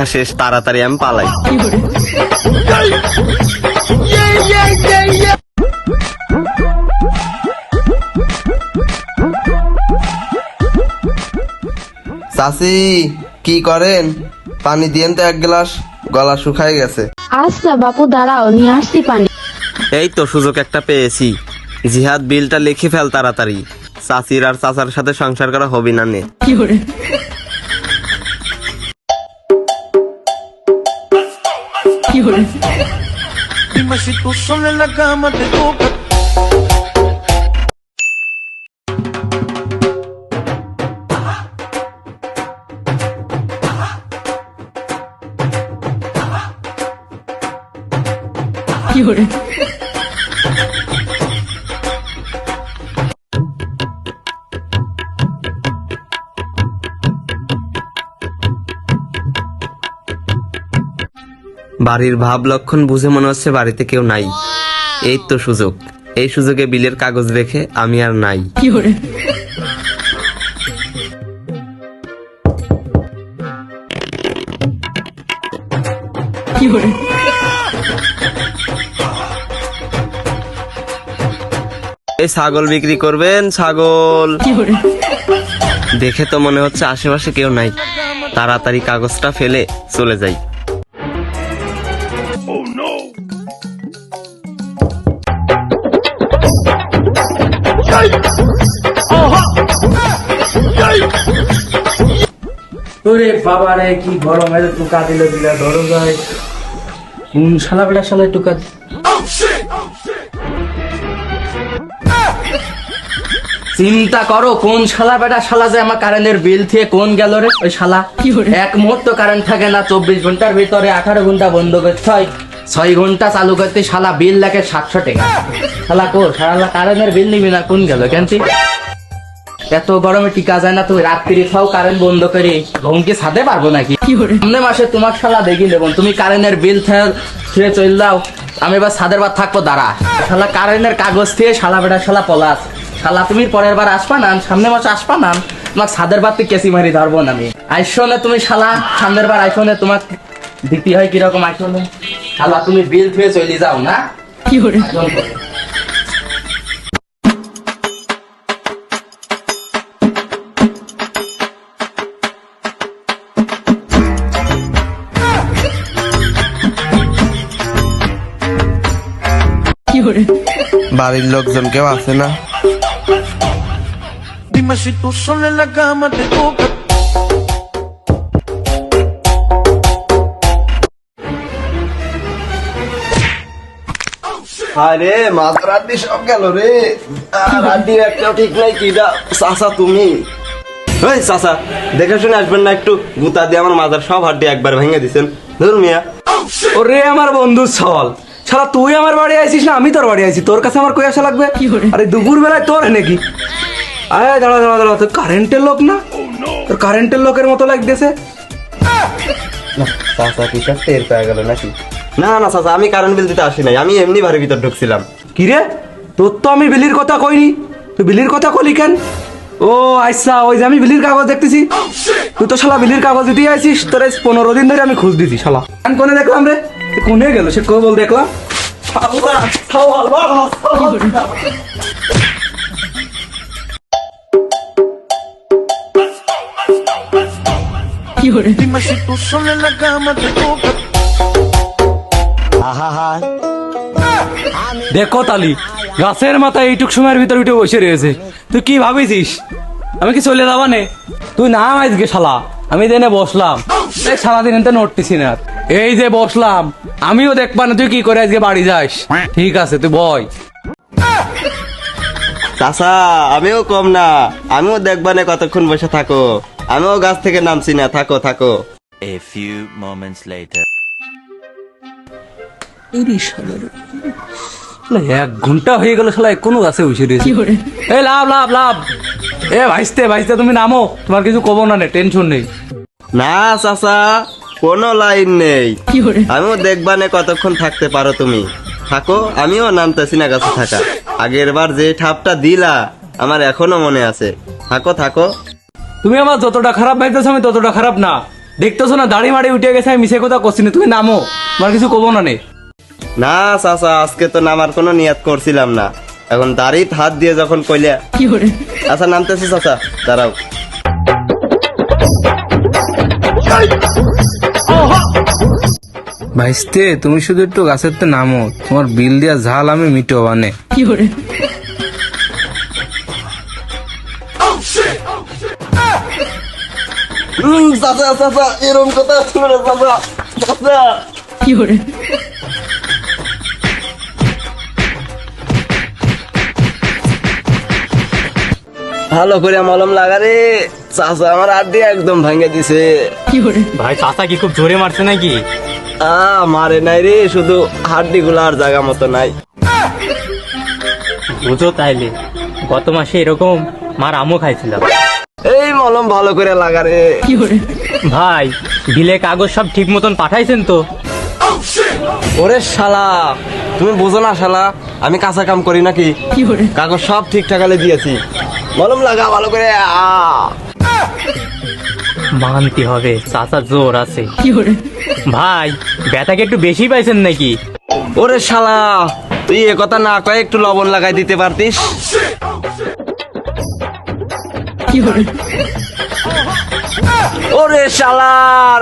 কথা শেষ তাড়াতাড়ি আমি পালাই। চাচি কি করেন? পানি দিয়েন তো এক গ্লাস গলা শুকায় গেছে। আচ্ছা বাপু দাঁড়াও নিয়ে আসছি পানি। এই তো সুযোগ একটা পেয়েছি। জিহাদ বিলটা লিখে ফেল তাড়াতাড়ি। চাচির আর চাচার সাথে সংসার করা হবি না নে। Dime si tú sola en la cama te toca. বাড়ির ভাব লক্ষণ বুঝে মনে হচ্ছে বাড়িতে কেউ নাই। এই তো সুযোগ। এই সুযোগে বিলের কাগজ রেখে আমি আর নাই। এই ছাগল বিক্রি করবেন ছাগল। দেখে তো মনে হচ্ছে আশেপাশে কেউ নাই। তাড়াতাড়ি কাগজটা ফেলে চলে যাই। ওরে বাবা রে কি গরম এত টুকা দিল দিলা ধরো যায়। কোন শালা বেটা শালা টুকা চিন্তা করো কোন শালা বেটা শালা যে আমার কারেন্টের বিল থেকে কোন গেল রে? ওই শালা। এক মুহূর্ত কারেন্ট থাকে না চব্বিশ ঘণ্টার ভিতরে আঠারো ঘণ্টা বন্ধ করতে হয়। ছয় ঘণ্টা চালু করতে শালা বিল লাগে সাতশো টাকা। শালা কো শালা কারেন্টের বিল নিবি না কোন গেল কেন? এত গরমে টিকা যায় না তুমি রাত্রি খাও কারেন্ট বন্ধ করে ঘুমকে ছাদে পারব নাকি? সামনে মাসে তোমার শালা দেখি দেবো তুমি কারেন্টের বিল ছুঁয়ে চল দাও আমি এবার সাদের বার থাকব দাঁড়া। শালা কারেন্টের কাগজ থেকে শালা বেটা শালা পলাশ। শালা তুমি পরের বার আসবা না সামনে মাসে আসবা না তোমার ছাদের বার তুই কেসি মারি ধরবো না আমি। আইসনে তুমি শালা সামনের বার আইসনে তোমার দিতে হয় কীরকম আইসনে শালা তুমি বিল থুয়ে চলে যাও না? কি করে? বাড়ির লোকজন কেউ আছে না? Dime si tú sola en la cama te toca. আরে মাঝরাতি সব গেল রে। রাতি একটাও ঠিক নাই কি চাচা তুমি? ওই চাচা দেখে শুনে আসবেন না একটু। গুতা দিয়ে আমার মাজার সব হাড্ডি একবার ভেঙে দিছেন। ধরুন মিয়া। ওরে আমার বন্ধু সল শালা তুই আমার বাড়ি আইছিস না আমি তোর বাড়ি আইছি। তোর কাছে আমার কই আসা লাগবে? আরে দুপুর বেলায় তোর নাকি? আয় দাঁড়া দাঁড়া দাঁড়া তোর কারেন্টের লোক না? তোর কারেন্টের লোকের মতো লাগতেছে। চাচা কি সব টের পেয়ে গেল নাকি? না না চাচা আমি কারেন্ট বিল দিতে আসি নাই আমি এমনি বাড়ির ভিতর ঢুকছিলাম। কি রে তোর তো আমি বিলির কথা কইনি। তুই বিলির কথা কলি কেন? ও আচ্ছা ওই যে আমি বিলির কাগজ দেখতেছি। তুই তো শালা বিলির কাগজ দিতে আইছিস তোর এই পনেরো দিন ধরে আমি খোঁজ দিছি শালা। আমি কোনে দেখলাম রে? কোনে গেল? সে কো বল দেখলাম Dime si দেখো তালি গাছের মাথায় এইটুক সময়ের ভিতর উঠে বসে রয়েছে। তুই কি ভাবিছিস? আমি কি চলে যাবা নে? তুই না আজকে শালা আমি দেনে বসলাম। সারাদিন এতে নড়তেছি না। এই যে বসলাম আমিও দেখবা না তুই কি করে আজকে বাড়ি যাস। ঠিক আছে তুই বয়। চাচা আমিও কম না। আমিও দেখবা না কতক্ষণ বসে থাকো। আমিও গাছ থেকে নামছি না। থাকো থাকো। A few moments later. শালা, এক ঘণ্টা হয়ে গেল শালা কোনো গাছে বসে রয়েছে। এই লাভ লাভ লাভ। এ ভাইস্তে ভাইস্তে তুমি নামো। তোমার কিছু কব না নে টেনশন নেই। না চাচা কোনো লাইন নেই। আমিও দেখবা না কতক্ষণ থাকতে পারো তুমি। থাকো আমিও নামতেছি না গাছে থাকা। আগের বার যে ঠাপটা দিলা আমার এখনও মনে আছে। থাকো থাকো। তুমি আমার যতটা খারাপ ভাইতেছো আমি ততটা খারাপ না। দেখতেছো না দাড়ি মাড়ি উঠে গেছে আমি মিশে কথা করছি না তুমি নামো। আমার কিছু কবো না নে না চাচা আজকে তো নামার কোনো নিয়াত করছিলাম না। এখন দাড়িত হাত দিয়ে যখন কইলে আচ্ছা নামতেছি চাচা দাঁড়াও। ভাইস্তে তুমি শুধু একটু গাছের তে নামো তোমার বিল দিয়া ঝাল আমি মিটো বানে। হুম, চাচা চাচা এরকম কথা ছিল না চাচা চাচা। ভালো করে মলম লাগা রে। চাচা আমার আড্ডি একদম ভাঙে দিছে। ভাই চাচা কি খুব জোরে মারছে নাকি? আ মারে নাই রে শুধু হাড্ডি গুলো আর জায়গা মতো নাই। বুঝো তাইলে গত মাসে এরকম মার আমও খাইছিলাম এই মলম ভালো করে লাগা রে। ভাই বিলে কাগজ সব ঠিক মতন পাঠাইছেন তো? ওরে শালা তুমি বোঝো না শালা আমি কাঁচা কাম করি নাকি? কাগজ সব ঠিক ঠাকালে দিয়েছি। মলম লাগা ভালো করে আ। মানতে হবে চাচা জোর আছে। ভাই ব্যথাকে একটু বেশি পাইছেন নাকি? ওরে শালা তুই এ কথা না কয়ে একটু লবণ লাগাই দিতে পারতিস? ওরে শালার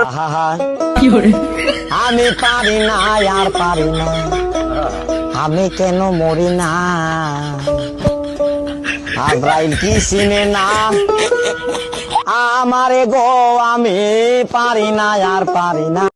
আমি পারি না আর পারি না। আমি কেন মরি না? আব্রাইল কি চিনে না? আমারে গো আমি পারি না আর পারি না।